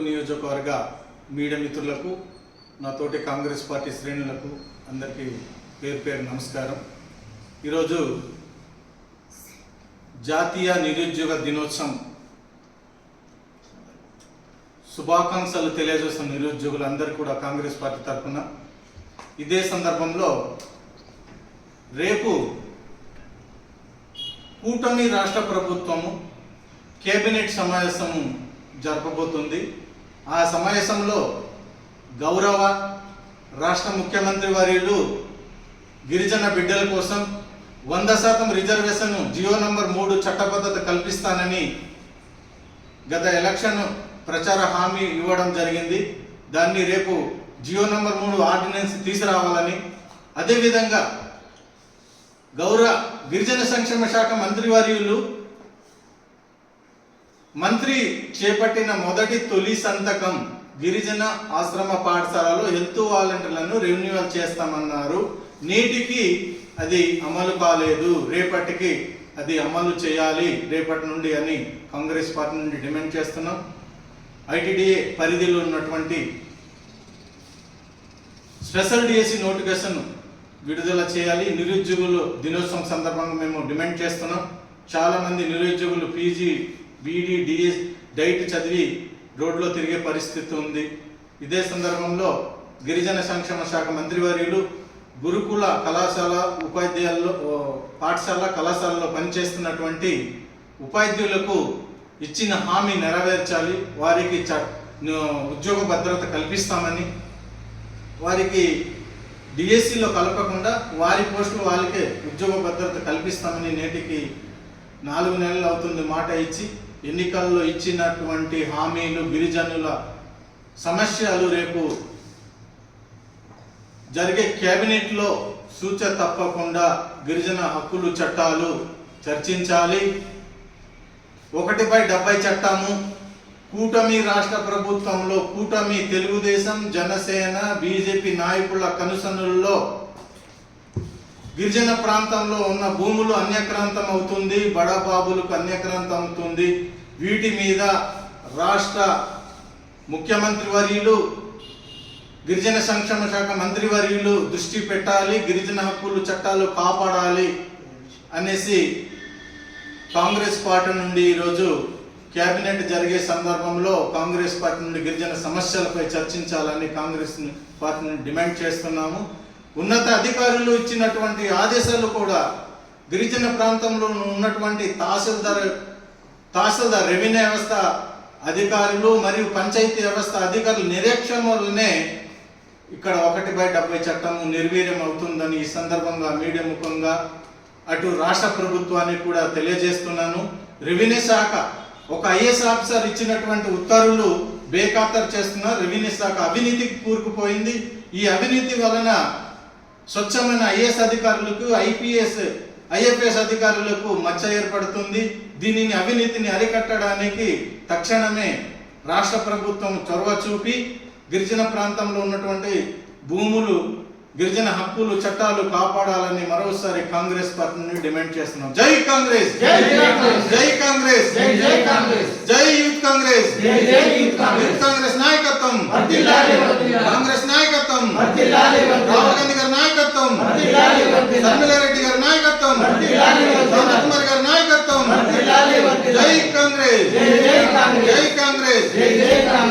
అరకు నియోజకవర్గ మీడియా మిత్రులకు నా తోటి కాంగ్రెస్ పార్టీ శ్రేణులకు అందరికీ పేరు పేరు నమస్కారం. ఈరోజు జాతీయ నిరుద్యోగ దినోత్సవం. శుభాకాంక్షలు తెలియజేస్తున్న నిరుద్యోగులందరికీ కూడా కాంగ్రెస్ పార్టీ తరఫున. ఇదే సందర్భంలో రేపు కూటమి రాష్ట్ర ప్రభుత్వము కేబినెట్ సమావేశం జరపబోతుంది. ఆ సమావేశంలో గౌరవ రాష్ట్ర ముఖ్యమంత్రి వర్యులు గిరిజన బిడ్డల కోసం వంద శాతం రిజర్వేషన్ జియో నంబర్ మూడు చట్టబద్ధత కల్పిస్తానని గత ఎలక్షన్ ప్రచార హామీ ఇవ్వడం జరిగింది. దాన్ని రేపు జియో నంబర్ మూడు ఆర్డినెన్స్ తీసుకురావాలని. అదేవిధంగా గౌరవ గిరిజన సంక్షేమ శాఖ మంత్రివర్యులు మంత్రి చేపట్టిన మొదటి తొలి సంతకం గిరిజన ఆశ్రమ పాఠశాలలో హెల్త్ వాలంటీర్లను రెన్యువల్ చేస్తామన్నారు. నేటికి అది అమలు కాలేదు. రేపటికి అది అమలు చేయాలి. రేపటి నుండి అని కాంగ్రెస్ పార్టీ నుండి డిమాండ్ చేస్తున్నాం. ఐటీడీఏ పరిధిలో ఉన్నటువంటి స్పెషల్ డిఎస్సి నోటిఫికేషన్ విడుదల చేయాలి. నిరుద్యోగులు దినోత్సవం సందర్భంగా మేము డిమాండ్ చేస్తున్నాం. చాలామంది నిరుద్యోగులు పీజీ బీడీ డిఎస్ డైట్ చదివి రోడ్లో తిరిగే పరిస్థితి ఉంది. ఇదే సందర్భంలో గిరిజన సంక్షేమ శాఖ మంత్రివర్యులు గురుకుల కళాశాల ఉపాధ్యాయుల్లో పాఠశాల కళాశాలలో పనిచేస్తున్నటువంటి ఉపాధ్యాయులకు ఇచ్చిన హామీ నెరవేర్చాలి. వారికి చ ఉద్యోగ భద్రత కల్పిస్తామని వారికి డిఎస్సిలో కలపకుండా వారి పోస్టులు వాళ్ళకే ఉద్యోగ భద్రత కల్పిస్తామని నేటికి నాలుగు నెలలు అవుతుంది మాట ఇచ్చి ఎన్నికల్లో ఇచ్చినటువంటి హామీలు గిరిజనుల సమస్యలు రేపు జరిగే కేబినెట్లో సూచ తప్పకుండా గిరిజన హక్కులు చట్టాలు చర్చించాలి. ఒకటి బై డెబ్బై చట్టము కూటమి రాష్ట్ర ప్రభుత్వంలో కూటమి తెలుగుదేశం జనసేన బీజేపీ నాయకుల కనుసనుల్లో గిరిజన ప్రాంతంలో ఉన్న భూములు అన్యక్రాంతం అవుతుంది బడబాబులకు అన్యక్రాంతం అవుతుంది వీటి మీద రాష్ట్ర ముఖ్యమంత్రి వర్యులు గిరిజన సంక్షేమ శాఖ మంత్రి వర్యులు దృష్టి పెట్టాలి గిరిజన హక్కులు చట్టాలు కాపాడాలి అనేసి కాంగ్రెస్ పార్టీ నుండి ఈరోజు కేబినెట్ జరిగే సందర్భంలో కాంగ్రెస్ పార్టీ నుండి గిరిజన సమస్యలపై చర్చించాలని కాంగ్రెస్ పార్టీ నుండి డిమాండ్ చేస్తున్నాము. ఉన్నత అధికారులు ఇచ్చినటువంటి ఆదేశాలు కూడా గిరిజన ప్రాంతంలో ఉన్నటువంటి తహసీల్దార్ తహసీల్దార్ రెవెన్యూ వ్యవస్థ అధికారులు మరియు పంచాయతీ వ్యవస్థ అధికారుల నిరీక్షణలోనే ఇక్కడ ఒకటి బై డెబ్బై చట్టం నిర్వీర్యం అవుతుందని ఈ సందర్భంగా మీడియా ముఖంగా అటు రాష్ట్ర ప్రభుత్వానికి కూడా తెలియజేస్తున్నాను. రెవెన్యూ శాఖ ఒక ఐఏఎస్ ఆఫీసర్ ఇచ్చినటువంటి ఉత్తర్వులు బేఖాతరు చేస్తున్న రెవెన్యూ శాఖ అవినీతికి కూరుకుపోయింది. ఈ అవినీతి వలన స్వచ్ఛమైన ఐఏఎస్ అధికారులకు ఐపీఎస్ ఐఎఫ్ఎస్ అధికారులకు మచ్చ ఏర్పడుతుంది. దీనిని అవినీతిని అరికట్టడానికి తక్షణమే రాష్ట్ర ప్రభుత్వం చొరవ చూపి గిరిజన ప్రాంతంలో ఉన్నటువంటి భూములు గిరిజన హక్కులు చట్టాలు కాపాడాలని మరోసారి కాంగ్రెస్ పార్టీ నుండి డిమాండ్ చేస్తున్నాం. జై కాంగ్రెస్! జై కాంగ్రెస్! జై యూత్ కాంగ్రెస్! యూత్ కాంగ్రెస్! నాయకత్వం! కాంగ్రెస్ నాయకత్వం! రాహుల్ గాంధీ నాయకత్వం. వర్ధిల్లాలి వర్ధిల్లాలి శర్మిలారెడ్డి గారి నాయకత్వం. వర్ధిల్లాలి వర్ధిల్లాలి కుమార్ గారి నాయకత్వం. వర్ధిల్లాలి జై వర్ధిల్లాలి కాంగ్రెస్. జై జై కాంగ్రెస్. జై కాంగ్రెస్. జై జై కాంగ్రెస్.